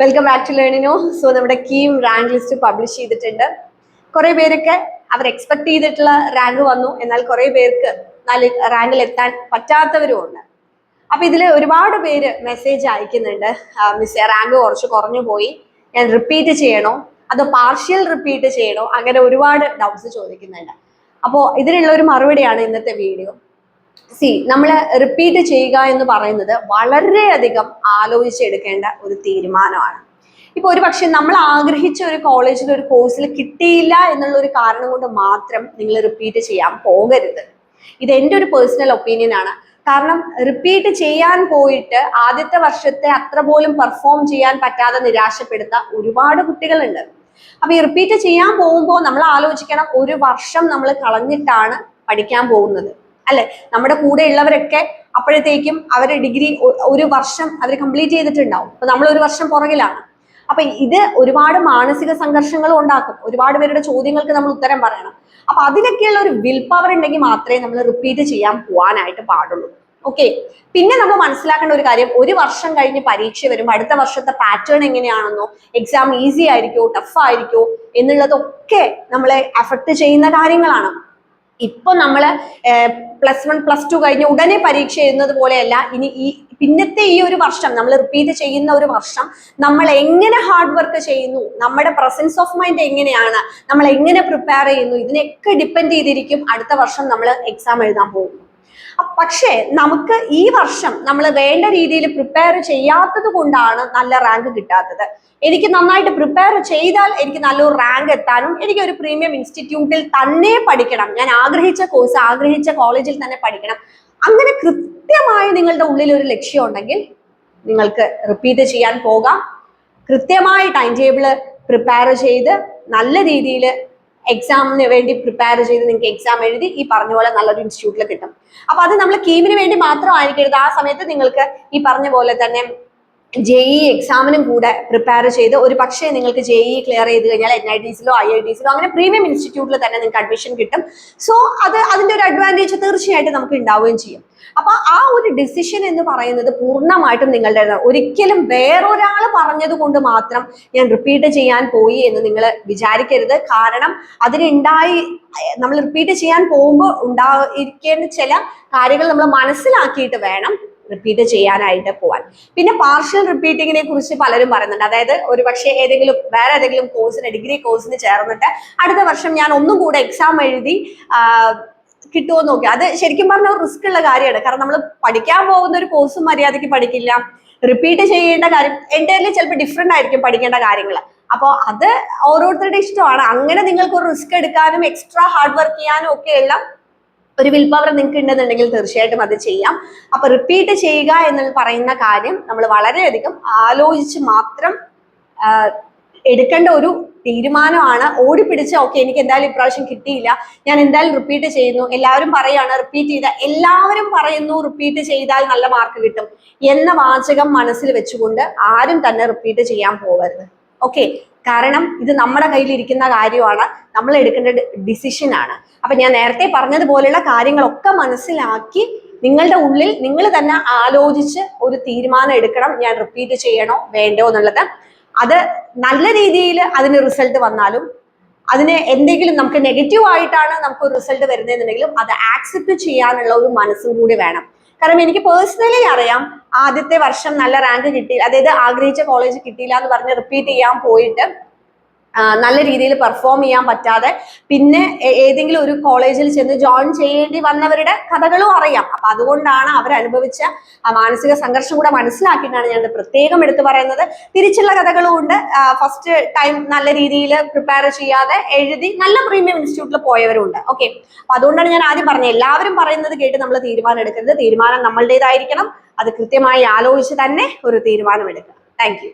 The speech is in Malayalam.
Welcome back to Learnino so നമ്മുടെ കീം റാങ്ക് ലിസ്റ്റ് പബ്ലിഷ് ചെയ്തിട്ടുണ്ട്. കുറെ പേരൊക്കെ അവർ എക്സ്പെക്ട് ചെയ്തിട്ടുള്ള റാങ്ക് വന്നു. എന്നാൽ കുറെ പേർക്ക് നല്ല റാങ്കിൽ എത്താൻ പറ്റാത്തവരും ഉണ്ട്. അപ്പൊ ഇതിൽ ഒരുപാട് പേര് മെസ്സേജ് അയക്കുന്നുണ്ട്. മിസ് റാങ്ക് കുറച്ച് കുറഞ്ഞു പോയി. ഞാൻ റിപ്പീറ്റ് ചെയ്യണോ? അതോ പാർഷ്യൽ റിപ്പീറ്റ് ചെയ്യണോ? അങ്ങനെ ഒരുപാട് ഡൗട്ട്സ് ചോദിക്കുന്നുണ്ട്. അപ്പോൾ ഇതിനുള്ള ഒരു മറുപടിയാണ് ഇന്നത്തെ വീഡിയോ സി നമ്മൾ റിപ്പീറ്റ് ചെയ്യുക എന്ന് പറയുന്നത് വളരെയധികം ആലോചിച്ചെടുക്കേണ്ട ഒരു തീരുമാനമാണ്. ഇപ്പൊ ഒരു പക്ഷെ നമ്മൾ ആഗ്രഹിച്ച ഒരു കോളേജിൽ ഒരു കോഴ്സിൽ കിട്ടിയില്ല എന്നുള്ള ഒരു കാരണം കൊണ്ട് മാത്രം നിങ്ങൾ റിപ്പീറ്റ് ചെയ്യാൻ പോകരുത്. ഇത് എന്റെ ഒരു പേഴ്സണൽ ഒപ്പീനിയൻ ആണ്. കാരണം റിപ്പീറ്റ് ചെയ്യാൻ പോയിട്ട് ആദ്യത്തെ വർഷത്തെ അത്ര പോലും പെർഫോം ചെയ്യാൻ പറ്റാതെ നിരാശപ്പെടുത്ത ഒരുപാട് കുട്ടികളുണ്ട്. അപ്പൊ ഈ റിപ്പീറ്റ് ചെയ്യാൻ പോകുമ്പോൾ നമ്മൾ ആലോചിക്കണം ഒരു വർഷം നമ്മൾ കളഞ്ഞിട്ടാണ് പഠിക്കാൻ പോകുന്നത്. അല്ലെ? നമ്മുടെ കൂടെ ഉള്ളവരൊക്കെ അപ്പോഴത്തേക്കും അവരുടെ ഡിഗ്രി ഒരു വർഷം അവർ കംപ്ലീറ്റ് ചെയ്തിട്ടുണ്ടാവും. അപ്പൊ നമ്മൾ ഒരു വർഷം പുറകിലാണ്. അപ്പൊ ഇത് ഒരുപാട് മാനസിക സംഘർഷങ്ങൾ ഉണ്ടാക്കും. ഒരുപാട് പേരുടെ ചോദ്യങ്ങൾക്ക് നമ്മൾ ഉത്തരം പറയണം. അപ്പൊ അതിനൊക്കെയുള്ള ഒരു വിൽ പവർ ഉണ്ടെങ്കിൽ മാത്രമേ നമ്മൾ റിപ്പീറ്റ് ചെയ്യാൻ പോകാനായിട്ട് പാടുള്ളൂ. ഓക്കെ? പിന്നെ നമ്മൾ മനസ്സിലാക്കേണ്ട ഒരു കാര്യം ഒരു വർഷം കഴിഞ്ഞ് പരീക്ഷ വരുമ്പോൾ അടുത്ത വർഷത്തെ പാറ്റേൺ എങ്ങനെയാണെന്നോ എക്സാം ഈസി ആയിരിക്കോ ടഫ് ആയിരിക്കോ എന്നുള്ളതൊക്കെ നമ്മളെ അഫക്ട് ചെയ്യുന്ന കാര്യങ്ങളാണ്. ഇപ്പൊ നമ്മൾ പ്ലസ് വൺ പ്ലസ് ടു കഴിഞ്ഞ് ഉടനെ പരീക്ഷ എഴുതുന്നത് പോലെയല്ല ഇനി ഈ പിന്നത്തെ ഈ ഒരു വർഷം നമ്മൾ റിപ്പീറ്റ് ചെയ്യുന്ന ഒരു വർഷം നമ്മൾ എങ്ങനെ ഹാർഡ് വർക്ക് ചെയ്യുന്നു നമ്മുടെ പ്രസൻസ് ഓഫ് മൈൻഡ് എങ്ങനെയാണ് നമ്മൾ എങ്ങനെ പ്രിപ്പയർ ചെയ്യുന്നു ഇതിനൊക്കെ ഡിപ്പെൻഡ് ചെയ്തിരിക്കും അടുത്ത വർഷം നമ്മൾ എക്സാം എഴുതാൻ പോകും പക്ഷേ നമുക്ക് ഈ വർഷം നമ്മൾ വേണ്ട രീതിയിൽ പ്രിപ്പയർ ചെയ്യാത്തത് കൊണ്ടാണ് നല്ല റാങ്ക് കിട്ടാത്തത്. എനിക്ക് നന്നായിട്ട് പ്രിപ്പയർ ചെയ്താൽ എനിക്ക് നല്ലൊരു റാങ്ക് എത്താനും എനിക്ക് ഒരു പ്രീമിയം ഇൻസ്റ്റിറ്റ്യൂട്ടിൽ തന്നെ പഠിക്കണം. ഞാൻ ആഗ്രഹിച്ച കോഴ്സ് ആഗ്രഹിച്ച കോളേജിൽ തന്നെ പഠിക്കണം. അങ്ങനെ കൃത്യമായി നിങ്ങളുടെ ഉള്ളിൽ ഒരു ലക്ഷ്യം ഉണ്ടെങ്കിൽ നിങ്ങൾക്ക് റിപ്പീറ്റ് ചെയ്യാൻ പോകാം. കൃത്യമായി ടൈം ടേബിൾ പ്രിപ്പയർ ചെയ്ത് നല്ല രീതിയിൽ എക്സാമിന് വേണ്ടി പ്രിപ്പയർ ചെയ്ത് നിങ്ങൾക്ക് എക്സാം എഴുതി ഈ പറഞ്ഞ പോലെ നല്ലൊരു ഇൻസ്റ്റിറ്റ്യൂട്ടിൽ കിട്ടും. അപ്പൊ അത് നമ്മൾ കീമിന് വേണ്ടി മാത്രം മാത്രമായിരിക്കരുത്. ആ സമയത്ത് നിങ്ങൾക്ക് ഈ പറഞ്ഞ പോലെ തന്നെ ജെഇ എക്സാമിനും കൂടെ പ്രിപ്പയർ ചെയ്ത് ഒരു പക്ഷേ നിങ്ങൾക്ക് ജെ ഇ ക്ലിയർ ചെയ്ത് കഴിഞ്ഞാൽ എൻ ഐ ടിസിലോ ഐ ഐ ടിസിലോ അങ്ങനെ പ്രീമിയം ഇൻസ്റ്റിറ്റ്യൂട്ടിൽ തന്നെ നിങ്ങൾക്ക് അഡ്മിഷൻ കിട്ടും. സോ അത് അതിന്റെ ഒരു അഡ്വാന്റേജ് തീർച്ചയായിട്ടും നമുക്ക് ഉണ്ടാവുകയും ചെയ്യും. അപ്പൊ ആ ഒരു ഡിസിഷൻ എന്ന് പറയുന്നത് പൂർണമായിട്ടും നിങ്ങളുടെ ഒരിക്കലും വേറൊരാൾ പറഞ്ഞത് കൊണ്ട് മാത്രം ഞാൻ റിപ്പീറ്റ് ചെയ്യാൻ പോയി എന്ന് നിങ്ങൾ വിചാരിക്കരുത്. കാരണം അതിനുണ്ടായി നമ്മൾ റിപ്പീറ്റ് ചെയ്യാൻ പോകുമ്പോൾ ഉണ്ടായിരിക്കേണ്ട ചില കാര്യങ്ങൾ നമ്മൾ മനസ്സിലാക്കിയിട്ട് വേണം. റിപ്പീറ്റ് ചെയ്യാനായിട്ട് പോവാൻ. പിന്നെ പാർഷ്യൽ റിപ്പീറ്റിങ്ങിനെ കുറിച്ച് പലരും പറയുന്നുണ്ട്. അതായത് ഒരു പക്ഷേ ഏതെങ്കിലും വേറെ ഏതെങ്കിലും കോഴ്സിന് ഡിഗ്രി കോഴ്സിന് ചേർന്നിട്ട് അടുത്ത വർഷം ഞാൻ ഒന്നും കൂടെ എക്സാം എഴുതി കിട്ടുമോ നോക്കി. അത് ശരിക്കും പറഞ്ഞാൽ റിസ്ക് ഉള്ള കാര്യമാണ്. കാരണം നമ്മൾ പഠിക്കാൻ പോകുന്ന ഒരു കോഴ്സ് മര്യാദയ്ക്ക് പഠിക്കില്ല. റിപ്പീറ്റ് ചെയ്യേണ്ട കാര്യം എന്റെ ചിലപ്പോൾ ഡിഫറെന്റ് ആയിരിക്കും പഠിക്കേണ്ട കാര്യങ്ങൾ അപ്പോൾ അത് ഓരോരുത്തരുടെ ഇഷ്ടമാണ്. അങ്ങനെ നിങ്ങൾക്ക് ഒരു റിസ്ക് എടുക്കാനും എക്സ്ട്രാ ഹാർഡ് വർക്ക് ചെയ്യാനും ഒക്കെ എല്ലാം ഒരു വിൽ പവർ നിങ്ങൾക്ക് ഉണ്ടെന്നുണ്ടെങ്കിൽ തീർച്ചയായിട്ടും അത് ചെയ്യാം. അപ്പൊ റിപ്പീറ്റ് ചെയ്യുക എന്ന് പറയുന്ന കാര്യം നമ്മൾ വളരെയധികം ആലോചിച്ച് മാത്രം എടുക്കേണ്ട ഒരു തീരുമാനമാണ്. ഓടിപ്പിടിച്ച് ഓക്കെ എനിക്ക് എന്തായാലും ഇപ്രാവശ്യം കിട്ടിയില്ല. ഞാൻ എന്തായാലും റിപ്പീറ്റ് ചെയ്യുന്നു. എല്ലാവരും പറയാണ് റിപ്പീറ്റ് ചെയ്ത എല്ലാവരും പറയുന്നു റിപ്പീറ്റ് ചെയ്താൽ നല്ല മാർക്ക് കിട്ടും എന്ന വാചകം മനസ്സിൽ വെച്ചുകൊണ്ട് ആരും തന്നെ റിപ്പീറ്റ് ചെയ്യാൻ പോകരുത് ഓക്കെ കാരണം ഇത് നമ്മുടെ കയ്യിലിരിക്കുന്ന കാര്യമാണ്. നമ്മൾ എടുക്കേണ്ട ഡിസിഷൻ ആണ്. അപ്പൊ ഞാൻ നേരത്തെ പറഞ്ഞതുപോലെയുള്ള കാര്യങ്ങളൊക്കെ മനസ്സിലാക്കി നിങ്ങളുടെ ഉള്ളിൽ നിങ്ങൾ തന്നെ ആലോചിച്ച് ഒരു തീരുമാനം എടുക്കണം. ഞാൻ റിപ്പീറ്റ് ചെയ്യണോ? വേണ്ടോ എന്നുള്ളത്. അത് നല്ല രീതിയിൽ അതിന് റിസൾട്ട് വന്നാലും അതിന് എന്തെങ്കിലും നമുക്ക് നെഗറ്റീവ് ആയിട്ടാണ് നമുക്ക് റിസൾട്ട് വരുന്നതെന്നുണ്ടെങ്കിലും അത് ആക്സെപ്റ്റ് ചെയ്യാനുള്ള ഒരു മനസ്സും കൂടി വേണം. കാരണം എനിക്ക് പേഴ്സണലി അറിയാം ആദ്യത്തെ വർഷം നല്ല റാങ്ക് കിട്ടി അതായത് ആഗ്രഹിച്ച കോളേജ് കിട്ടിയില്ല എന്ന് പറഞ്ഞ് റിപ്പീറ്റ് ചെയ്യാൻ പോയിട്ട് നല്ല രീതിയിൽ പെർഫോം ചെയ്യാൻ പറ്റാതെ പിന്നെ ഏതെങ്കിലും ഒരു കോളേജിൽ ചെന്ന് ജോയിൻ ചെയ്യേണ്ടി വന്നവരുടെ കഥകളും അറിയാം. അപ്പൊ അതുകൊണ്ടാണ് അവരനുഭവിച്ച ആ മാനസിക സംഘർഷം കൂടെ മനസ്സിലാക്കിയിട്ടാണ് ഞാൻ പ്രത്യേകം എടുത്തു പറയുന്നത്. തിരിച്ചുള്ള കഥകളും ഉണ്ട്. ഫസ്റ്റ് ടൈം നല്ല രീതിയിൽ പ്രിപ്പയർ ചെയ്യാതെ എഴുതി നല്ല പ്രീമിയം ഇൻസ്റ്റിറ്റ്യൂട്ടിൽ പോയവരുണ്ട് ഓക്കെ അപ്പൊ അതുകൊണ്ടാണ് ഞാൻ ആദ്യം പറഞ്ഞത്. എല്ലാവരും പറയുന്നത് കേട്ട് നമ്മൾ തീരുമാനം എടുക്കരുത്. തീരുമാനം നമ്മളുടേതായിരിക്കണം. അത് കൃത്യമായി ആലോചിച്ച് തന്നെ ഒരു തീരുമാനം എടുക്കുക. താങ്ക്